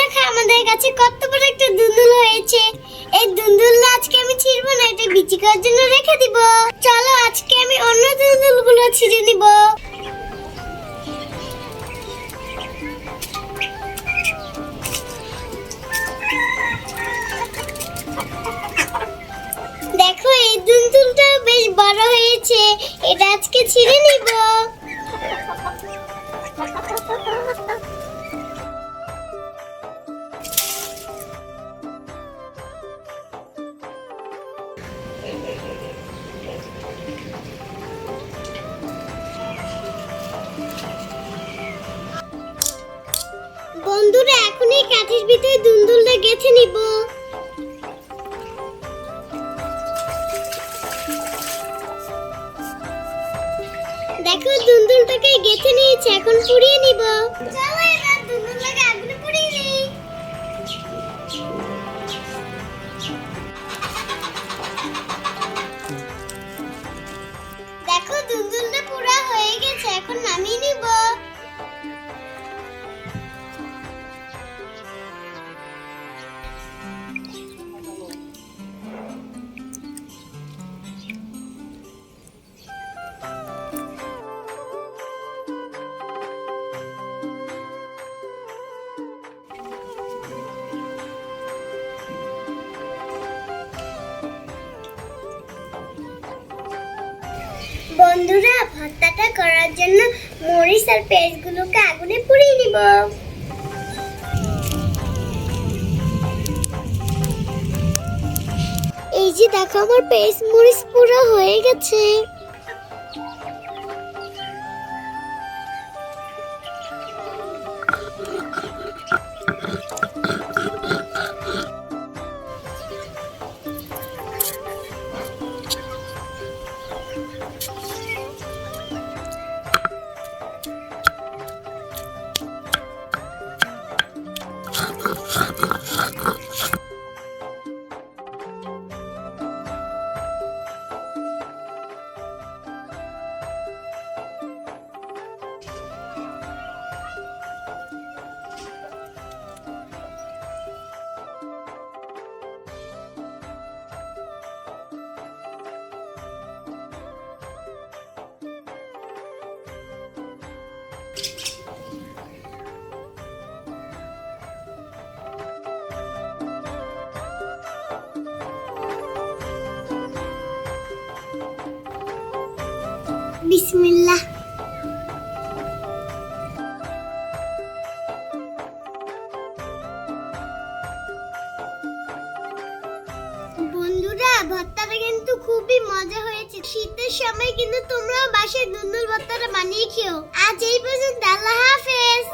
দেখো আমাদের কাছে কত বড় একটা দুন্দুল হয়েছে। এই দুন্দুলটা আজকে আমি ছিড়বো না, এটা বিচি করার জন্য রেখে দিব। চলো আজকে আমি অন্য দুন্দুলগুলো ছিঁড়ে নিব। দেখো, এই দুন্দুলটা বেশ বড় হয়েছে, এটা আজকে ছিঁড়ে নিব। এই কাঠের ভিতরে দুন্দুলটা গেছে নিব। দেখো, দুন্দুলটাকে গেথে নিয়েছে, এখন পুড়িয়ে নিব। চলো এবার দুন্দুলটাকে আগুনে পুড়িয়ে নিই। দেখো, দুন্দুলটা পুরা হয়ে গেছে, এখন নামিয়ে নিব। বন্ধুরা, ভর্তাটা করার জন্য মরিচ আর পেঁয়াজগুলোকে আগুনে পুড়িয়ে নিব। এই যে দেখো, আমার পেঁয়াজ মরিচ পুরো হয়ে গেছে। বিসমিল্লাহ। বন্ধুরা, ভর্তাটা কিন্তু খুবই মজা হয়েছে। শীতের সময় কিন্তু তোমরাও বাসায় দুন্দুল ভর্তাটা বানিয়ে খেও। আজ এই পর্যন্ত, আল্লাহ হাফেজ।